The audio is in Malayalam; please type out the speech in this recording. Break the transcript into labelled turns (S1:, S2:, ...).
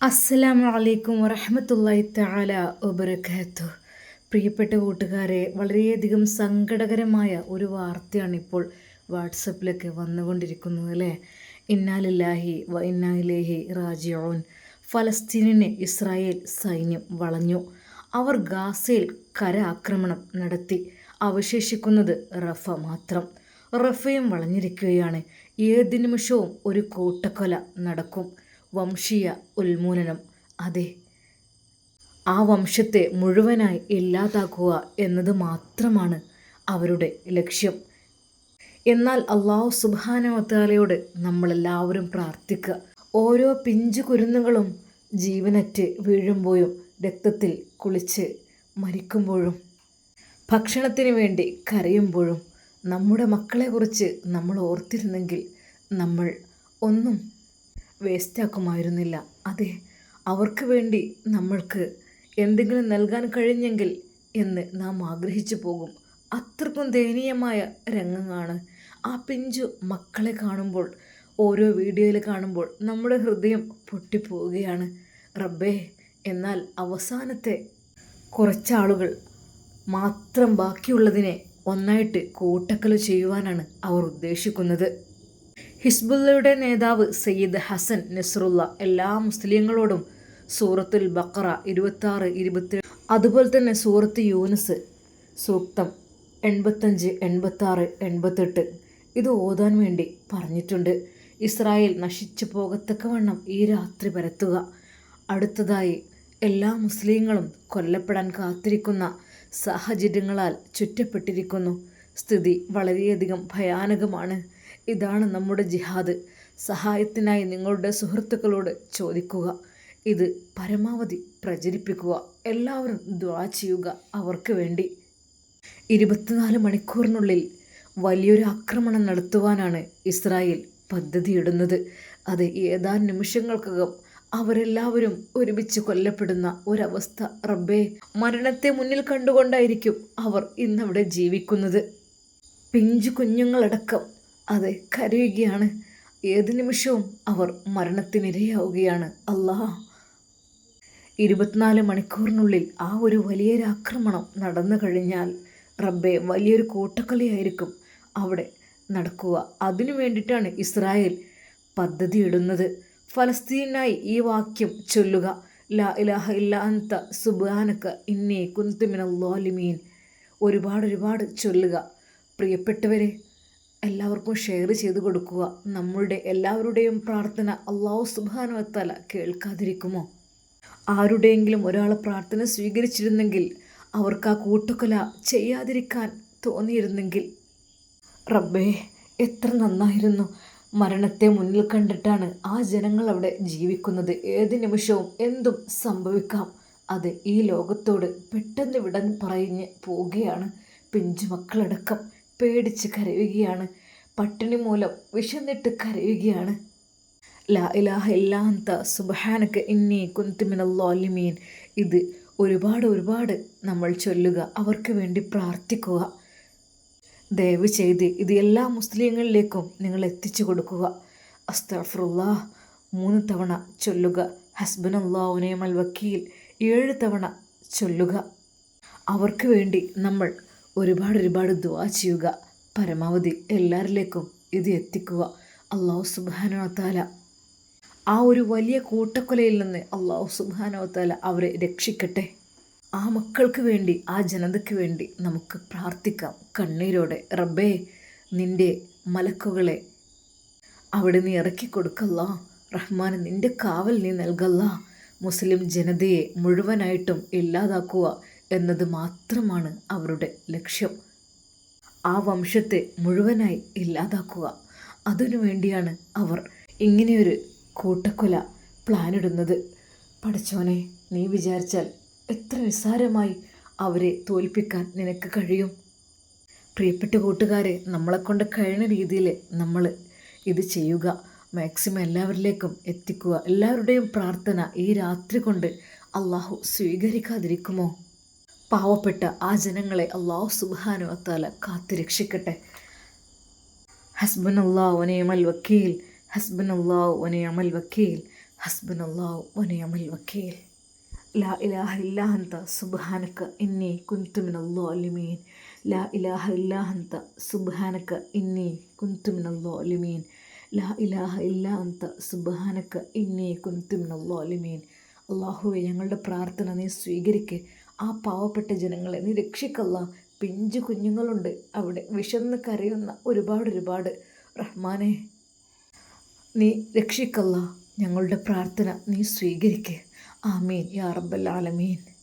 S1: അസ്സലാമു അലൈക്കും വറഹമത്തല്ലാഹി തആല ഒബർക്കാത്തു പ്രിയപ്പെട്ട കൂട്ടുകാരെ വളരെയധികം സങ്കടകരമായ ഒരു വാർത്തയാണ് ഇപ്പോൾ വാട്സപ്പിലൊക്കെ വന്നുകൊണ്ടിരിക്കുന്നത് അല്ലേ? ഇന്നാലില്ലാഹി വ ഇന്നായിലേഹി റാജിയോൻ ഫലസ്തീനിനെ ഇസ്രായേൽ സൈന്യം വളഞ്ഞു. അവർ ഗാസയിൽ കര ആക്രമണം നടത്തി. അവശേഷിക്കുന്നത് റഫ മാത്രം. റഫയും വളഞ്ഞിരിക്കുകയാണ്. ഏത് നിമിഷവും ഒരു കൂട്ടക്കൊല നടക്കും. വംശീയ ഉന്മൂലനം. അതെ ആ വംശത്തെ മുഴുവനായി ഇല്ലാതാക്കുക എന്നത് മാത്രമാണ് അവരുടെ ലക്ഷ്യം. എന്നാൽ അള്ളാഹു സുബാനവത്താലയോട് നമ്മളെല്ലാവരും പ്രാർത്ഥിക്കുക. ഓരോ പിഞ്ചു കുരുന്നുകളും ജീവനറ്റ് വീഴുമ്പോഴും രക്തത്തിൽ കുളിച്ച് മരിക്കുമ്പോഴും ഭക്ഷണത്തിന് വേണ്ടി കരയുമ്പോഴും നമ്മുടെ മക്കളെക്കുറിച്ച് നമ്മൾ ഓർത്തിരുന്നെങ്കിൽ നമ്മൾ ഒന്നും വേസ്റ്റാക്കുമായിരുന്നില്ല. അതെ അവർക്ക് വേണ്ടി നമ്മൾക്ക് എന്തെങ്കിലും നൽകാൻ കഴിഞ്ഞെങ്കിൽ എന്ന് നാം ആഗ്രഹിച്ചു പോകും. അത്രക്കും ദയനീയമായ രംഗമാണ് ആ പിഞ്ചു മക്കളെ കാണുമ്പോൾ ഓരോ വീഡിയോയിൽ കാണുമ്പോൾ നമ്മുടെ ഹൃദയം പൊട്ടിപ്പോവുകയാണ്. റബ്ബേ എന്നാൽ അവസാനത്തെ കുറച്ചാളുകൾ മാത്രം ബാക്കിയുള്ളതിനെ ഒന്നായിട്ട് കൂട്ടക്കല ചെയ്യുവാനാണ് അവർ ഉദ്ദേശിക്കുന്നത്. ഹിസ്ബുള്ളയുടെ നേതാവ് സയ്യിദ് ഹസൻ നസ്രുള്ള എല്ലാ മുസ്ലിങ്ങളോടും സൂറത്തുൽ ബക്കറ ഇരുപത്താറ് ഇരുപത്തി അതുപോലെ തന്നെ സൂറത്ത് യൂനസ് സൂക്തം എൺപത്തഞ്ച് എൺപത്താറ് എൺപത്തെട്ട് ഇത് ഓതാൻ വേണ്ടി പറഞ്ഞിട്ടുണ്ട്. ഇസ്രായേൽ നശിച്ചു പോകത്തക്കവണ്ണം ഈ രാത്രി പരത്തുക. അടുത്തതായി എല്ലാ മുസ്ലിങ്ങളും കൊല്ലപ്പെടാൻ കാത്തിരിക്കുന്ന സാഹചര്യങ്ങളാൽ ചുറ്റപ്പെട്ടിരിക്കുന്നു. സ്ഥിതി വളരെയധികം ഭയാനകമാണ്. ഇതാണ് നമ്മുടെ ജിഹാദ്. സഹായത്തിനായി നിങ്ങളുടെ സുഹൃത്തുക്കളോട് ചോദിക്കുക. ഇത് പരമാവധി പ്രചരിപ്പിക്കുക. എല്ലാവരും ദ്വാ ചെയ്യുക അവർക്ക് വേണ്ടി. ഇരുപത്തിനാല് മണിക്കൂറിനുള്ളിൽ വലിയൊരു ആക്രമണം നടത്തുവാനാണ് ഇസ്രായേൽ പദ്ധതിയിടുന്നത്. അത് ഏതാനും നിമിഷങ്ങൾക്കകം അവരെല്ലാവരും ഒരുമിച്ച് കൊല്ലപ്പെടുന്ന ഒരവസ്ഥ റബ്ബേ മരണത്തെ മുന്നിൽ കണ്ടുകൊണ്ടായിരിക്കും അവർ ഇന്നവിടെ ജീവിക്കുന്നത്. പിഞ്ചു കുഞ്ഞുങ്ങളടക്കം അതെ കരയുകയാണ്. ഏത് നിമിഷവും അവർ മരണത്തിനിരയാവുകയാണ്. അല്ലാ ഇരുപത്തിനാല് മണിക്കൂറിനുള്ളിൽ ആ ഒരു വലിയൊരു ആക്രമണം നടന്നു കഴിഞ്ഞാൽ റബ്ബെ വലിയൊരു കൂട്ടക്കളിയായിരിക്കും അവിടെ നടക്കുക. അതിനു വേണ്ടിയിട്ടാണ് ഇസ്രായേൽ പദ്ധതിയിടുന്നത്. ഫലസ്തീനായി ഈ വാക്യം ചൊല്ലുക. ലാ ഇലാഹ ഇല്ല സുബാനക്ക ഇന്നേ കുന്തുമിനല്ലോലിമീൻ ഒരുപാട് ഒരുപാട് ചൊല്ലുക. പ്രിയപ്പെട്ടവരെ എല്ലാവർക്കും ഷെയർ ചെയ്ത് കൊടുക്കുക. നമ്മളുടെ എല്ലാവരുടെയും പ്രാർത്ഥന അള്ളാഹു സുബാനുവത്തല കേൾക്കാതിരിക്കുമോ? ആരുടെയെങ്കിലും ഒരാളെ പ്രാർത്ഥന സ്വീകരിച്ചിരുന്നെങ്കിൽ അവർക്ക് ആ കൂട്ടുകൊല ചെയ്യാതിരിക്കാൻ തോന്നിയിരുന്നെങ്കിൽ. റബ്ബേ എത്ര നന്നായിരുന്നു. മരണത്തെ മുന്നിൽ കണ്ടിട്ടാണ് ആ ജനങ്ങൾ അവിടെ ജീവിക്കുന്നത്. ഏത് നിമിഷവും എന്തും സംഭവിക്കാം. അത് ഈ ലോകത്തോട് പെട്ടെന്ന് വിടൻ പറഞ്ഞ് പോവുകയാണ് പിഞ്ചുമക്കളടക്കം. പേടിച്ച് കരയുകയാണ്. പട്ടിണി മൂലം വിശന്നിട്ട് കരയുകയാണ്. ലാ ഇലാഹ ഇല്ലാന്ത സുബഹാനക്ക് ഇന്നി കുന്തിമിനല്ലോലിമീൻ ഇത് ഒരുപാട് ഒരുപാട് നമ്മൾ ചൊല്ലുക അവർക്ക് വേണ്ടി പ്രാർത്ഥിക്കുക. ദയവ് ചെയ്ത് ഇത് എല്ലാ മുസ്ലിങ്ങളിലേക്കും നിങ്ങൾ എത്തിച്ചു കൊടുക്കുക. അസ്തഫറുല്ലാ മൂന്ന് തവണ ചൊല്ലുക. ഹസ്ബനല്ലാവുനേമൽ വക്കീൽ. ഏഴ് തവണ ചൊല്ലുക. അവർക്ക് വേണ്ടി നമ്മൾ ഒരുപാട് ഒരുപാട് ദുവാ ചെയ്യുക. പരമാവധി എല്ലാവരിലേക്കും ഇത് എത്തിക്കുക. അള്ളാഹു സുബാനോത്താല ആ ഒരു വലിയ കൂട്ടക്കൊലയിൽ നിന്ന് അള്ളാഹു സുബാനോത്താല അവരെ രക്ഷിക്കട്ടെ. ആ മക്കൾക്ക് വേണ്ടി ആ ജനതയ്ക്ക് വേണ്ടി നമുക്ക് പ്രാർത്ഥിക്കാം. കണ്ണീരോടെ റബ്ബേ നിന്റെ മലക്കുകളെ അവിടെ നീ ഇറക്കി കൊടുക്കല്ല റഹ്മാൻ നിന്റെ കാവൽ നീ നൽകല്ല. മുസ്ലിം ജനതയെ മുഴുവനായിട്ടും ഇല്ലാതാക്കുക. എന്നത് മാത്രമാണ് അവരുടെ ലക്ഷ്യം. ആ വംശത്തെ മുഴുവനായി ഇല്ലാതാക്കുക. അതിനു വേണ്ടിയാണ് അവർ ഇങ്ങനെയൊരു കൂട്ടക്കൊല പ്ലാനിടുന്നത്. പഠിച്ചോനെ നീ വിചാരിച്ചാൽ എത്ര നിസ്സാരമായി അവരെ തോൽപ്പിക്കാൻ നിനക്ക് കഴിയും? പ്രിയപ്പെട്ട കൂട്ടുകാരെ നമ്മളെക്കൊണ്ട് കഴിയുന്ന രീതിയിൽ നമ്മൾ ഇത് ചെയ്യുക. മാക്സിമം എല്ലാവരിലേക്കും എത്തിക്കുക. എല്ലാവരുടെയും പ്രാർത്ഥന ഈ രാത്രി കൊണ്ട് അള്ളാഹു സ്വീകരിക്കാതിരിക്കുമോ? പാവപ്പെട്ട ആ ജനങ്ങളെ അള്ളാഹു സുബാനു അത്താല കാത്തു രക്ഷിക്കട്ടെ. ഹസ്ബൻ അള്ളാഹു വനയമൽ വക്കീൽ. ഹസ്ബൻ അള്ളാഹു വനയമൽ വക്കീൽ. ഹസ്ബൻ അള്ളാഹു വനയമൽ വക്കീൽ. ലാ ഇലാഹ ഇല്ലാഹന്ത അന്ത സുബ്ഹാനക ഇന്നി കുന്തു മിനൽ ളാലിമീൻ ലാ ഇലാഹ ഇല്ലാഹന്ത അന്ത സുബ്ഹാനക ഇന്നി കുന്തു മിനൽ ളാലിമീൻ ലാ ഇലാഹ ഇല്ലാ അന്ത സുബ്ഹാനക ഇന്നി കുന്തു അള്ളാഹുവെ ഞങ്ങളുടെ പ്രാർത്ഥന നീ സ്വീകരിക്ക്. ആ പാവപ്പെട്ട ജനങ്ങളെ നീ രക്ഷിക്കല്ല. പിഞ്ചു കുഞ്ഞുങ്ങളുണ്ട് അവിടെ. വിശന്ന് കരയുന്ന ഒരുപാട് ഒരുപാട്. റഹ്മാനെ നീ രക്ഷിക്കല്ല. ഞങ്ങളുടെ പ്രാർത്ഥന നീ സ്വീകരിക്കേ. ആമീൻ. യാ റബ്ബൽ ആലമീൻ.